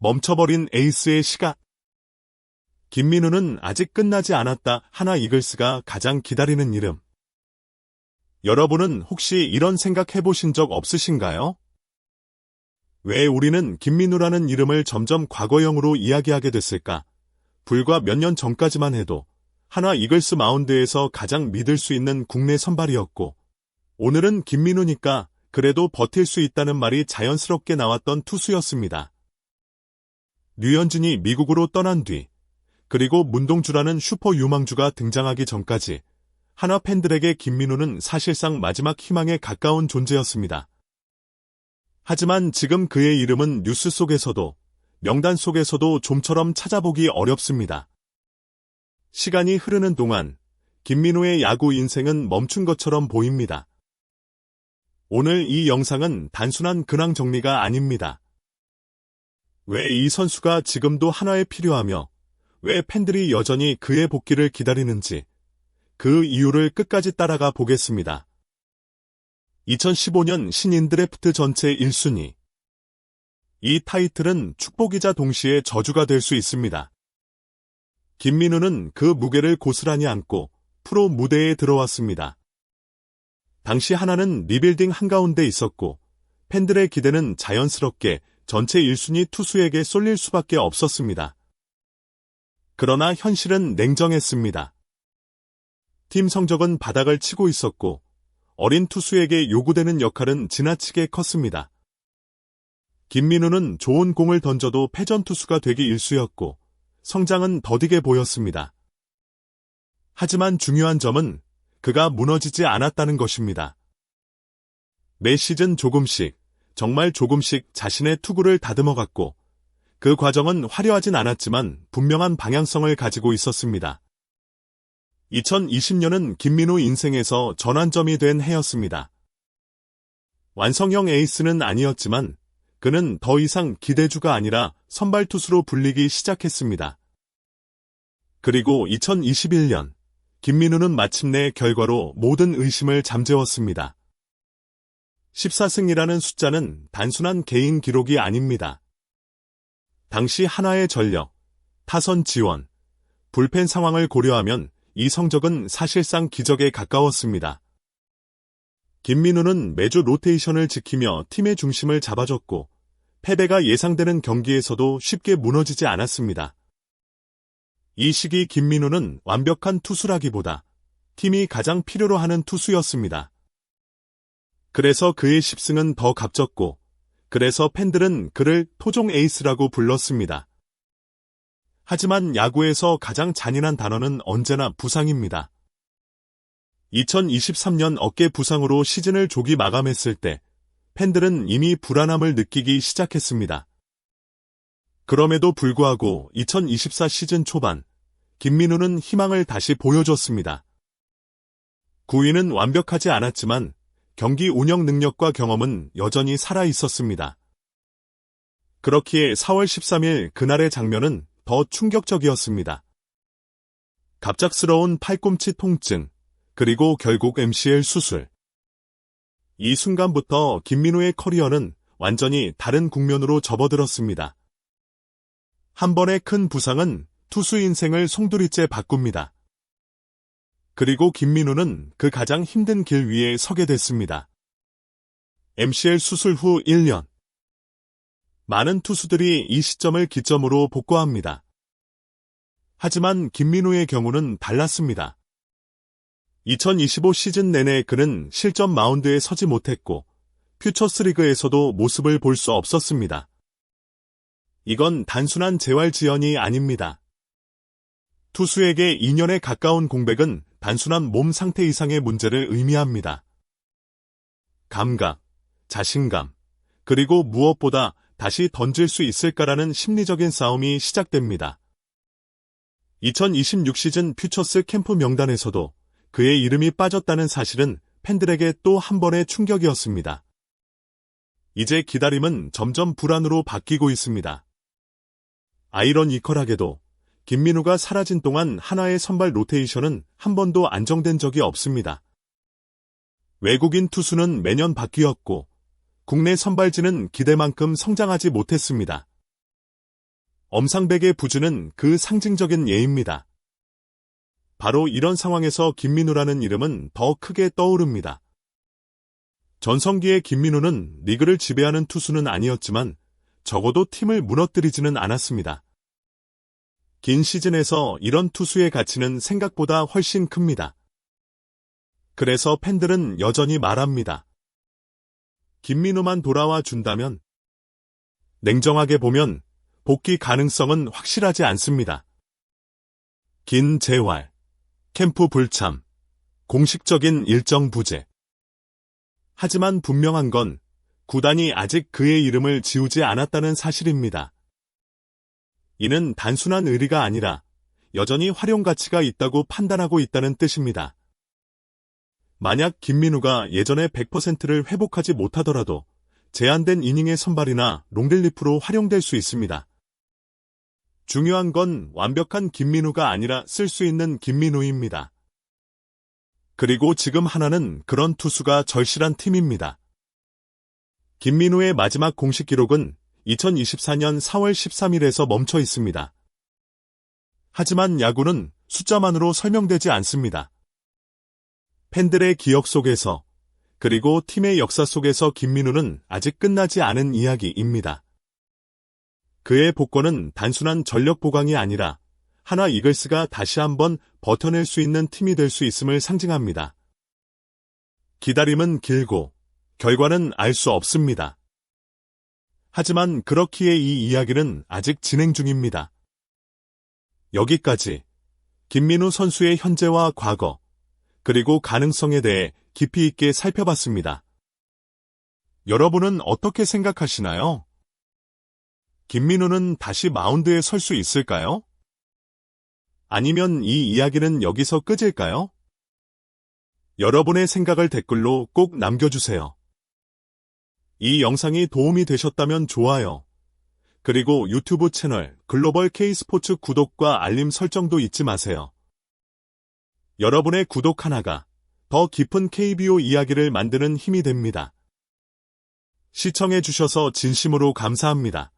멈춰버린 에이스의 시간. 김민우는 아직 끝나지 않았다 하나 이글스가 가장 기다리는 이름. 여러분은 혹시 이런 생각 해보신 적 없으신가요? 왜 우리는 김민우라는 이름을 점점 과거형으로 이야기하게 됐을까? 불과 몇 년 전까지만 해도 하나 이글스 마운드에서 가장 믿을 수 있는 국내 선발이었고, 오늘은 김민우니까 그래도 버틸 수 있다는 말이 자연스럽게 나왔던 투수였습니다. 류현진이 미국으로 떠난 뒤, 그리고 문동주라는 슈퍼 유망주가 등장하기 전까지 하나 팬들에게 김민우는 사실상 마지막 희망에 가까운 존재였습니다. 하지만 지금 그의 이름은 뉴스 속에서도 명단 속에서도 좀처럼 찾아보기 어렵습니다. 시간이 흐르는 동안 김민우의 야구 인생은 멈춘 것처럼 보입니다. 오늘 이 영상은 단순한 근황 정리가 아닙니다. 왜 이 선수가 지금도 하나에 필요하며 왜 팬들이 여전히 그의 복귀를 기다리는지 그 이유를 끝까지 따라가 보겠습니다. 2015년 신인 드래프트 전체 1순위 이 타이틀은 축복이자 동시에 저주가 될 수 있습니다. 김민우는 그 무게를 고스란히 안고 프로 무대에 들어왔습니다. 당시 하나는 리빌딩 한가운데 있었고 팬들의 기대는 자연스럽게 전체 1순위 투수에게 쏠릴 수밖에 없었습니다. 그러나 현실은 냉정했습니다. 팀 성적은 바닥을 치고 있었고 어린 투수에게 요구되는 역할은 지나치게 컸습니다. 김민우는 좋은 공을 던져도 패전 투수가 되기 일쑤였고 성장은 더디게 보였습니다. 하지만 중요한 점은 그가 무너지지 않았다는 것입니다. 매 시즌 조금씩, 정말 조금씩 자신의 투구를 다듬어갔고 그 과정은 화려하진 않았지만 분명한 방향성을 가지고 있었습니다. 2020년은 김민우 인생에서 전환점이 된 해였습니다. 완성형 에이스는 아니었지만 그는 더 이상 기대주가 아니라 선발 투수로 불리기 시작했습니다. 그리고 2021년 김민우는 마침내 결과로 모든 의심을 잠재웠습니다. 14승이라는 숫자는 단순한 개인 기록이 아닙니다. 당시 하나의 전력, 타선 지원, 불펜 상황을 고려하면 이 성적은 사실상 기적에 가까웠습니다. 김민우는 매주 로테이션을 지키며 팀의 중심을 잡아줬고 패배가 예상되는 경기에서도 쉽게 무너지지 않았습니다. 이 시기 김민우는 완벽한 투수라기보다 팀이 가장 필요로 하는 투수였습니다. 그래서 그의 10승은 더 값졌고 그래서 팬들은 그를 토종 에이스라고 불렀습니다. 하지만 야구에서 가장 잔인한 단어는 언제나 부상입니다. 2023년 어깨 부상으로 시즌을 조기 마감했을 때 팬들은 이미 불안함을 느끼기 시작했습니다. 그럼에도 불구하고 2024 시즌 초반 김민우는 희망을 다시 보여줬습니다. 9위는 완벽하지 않았지만 경기 운영 능력과 경험은 여전히 살아 있었습니다. 그렇기에 4월 13일 그날의 장면은 더 충격적이었습니다. 갑작스러운 팔꿈치 통증, 그리고 결국 MCL 수술. 이 순간부터 김민우의 커리어는 완전히 다른 국면으로 접어들었습니다. 한 번의 큰 부상은 투수 인생을 송두리째 바꿉니다. 그리고 김민우는 그 가장 힘든 길 위에 서게 됐습니다. MCL 수술 후 1년. 많은 투수들이 이 시점을 기점으로 복구합니다. 하지만 김민우의 경우는 달랐습니다. 2025 시즌 내내 그는 실전 마운드에 서지 못했고 퓨처스 리그에서도 모습을 볼 수 없었습니다. 이건 단순한 재활 지연이 아닙니다. 투수에게 2년에 가까운 공백은 단순한 몸 상태 이상의 문제를 의미합니다. 감각, 자신감, 그리고 무엇보다 다시 던질 수 있을까라는 심리적인 싸움이 시작됩니다. 2026 시즌 퓨처스 캠프 명단에서도 그의 이름이 빠졌다는 사실은 팬들에게 또 한 번의 충격이었습니다. 이제 기다림은 점점 불안으로 바뀌고 있습니다. 아이러니컬하게도 김민우가 사라진 동안 하나의 선발 로테이션은 한 번도 안정된 적이 없습니다. 외국인 투수는 매년 바뀌었고 국내 선발진은 기대만큼 성장하지 못했습니다. 엄상백의 부주는 그 상징적인 예입니다. 바로 이런 상황에서 김민우라는 이름은 더 크게 떠오릅니다. 전성기의 김민우는 리그를 지배하는 투수는 아니었지만 적어도 팀을 무너뜨리지는 않았습니다. 긴 시즌에서 이런 투수의 가치는 생각보다 훨씬 큽니다. 그래서 팬들은 여전히 말합니다. 김민우만 돌아와 준다면 냉정하게 보면 복귀 가능성은 확실하지 않습니다. 긴 재활, 캠프 불참, 공식적인 일정 부재. 하지만 분명한 건 구단이 아직 그의 이름을 지우지 않았다는 사실입니다. 이는 단순한 의리가 아니라 여전히 활용 가치가 있다고 판단하고 있다는 뜻입니다. 만약 김민우가 예전의 100%를 회복하지 못하더라도 제한된 이닝의 선발이나 롱rel리프로 활용될 수 있습니다. 중요한 건 완벽한 김민우가 아니라 쓸 수 있는 김민우입니다. 그리고 지금 하나는 그런 투수가 절실한 팀입니다. 김민우의 마지막 공식 기록은 2024년 4월 13일에서 멈춰 있습니다. 하지만 야구는 숫자만으로 설명되지 않습니다. 팬들의 기억 속에서 그리고 팀의 역사 속에서 김민우는 아직 끝나지 않은 이야기입니다. 그의 복권은 단순한 전력 보강이 아니라 하나 이글스가 다시 한번 버텨낼 수 있는 팀이 될 수 있음을 상징합니다. 기다림은 길고 결과는 알 수 없습니다. 하지만 그렇기에 이 이야기는 아직 진행 중입니다. 여기까지 김민우 선수의 현재와 과거, 그리고 가능성에 대해 깊이 있게 살펴봤습니다. 여러분은 어떻게 생각하시나요? 김민우는 다시 마운드에 설 수 있을까요? 아니면 이 이야기는 여기서 끝일까요? 여러분의 생각을 댓글로 꼭 남겨주세요. 이 영상이 도움이 되셨다면 좋아요. 그리고 유튜브 채널 글로벌 K스포츠 구독과 알림 설정도 잊지 마세요. 여러분의 구독 하나가 더 깊은 KBO 이야기를 만드는 힘이 됩니다. 시청해주셔서 진심으로 감사합니다.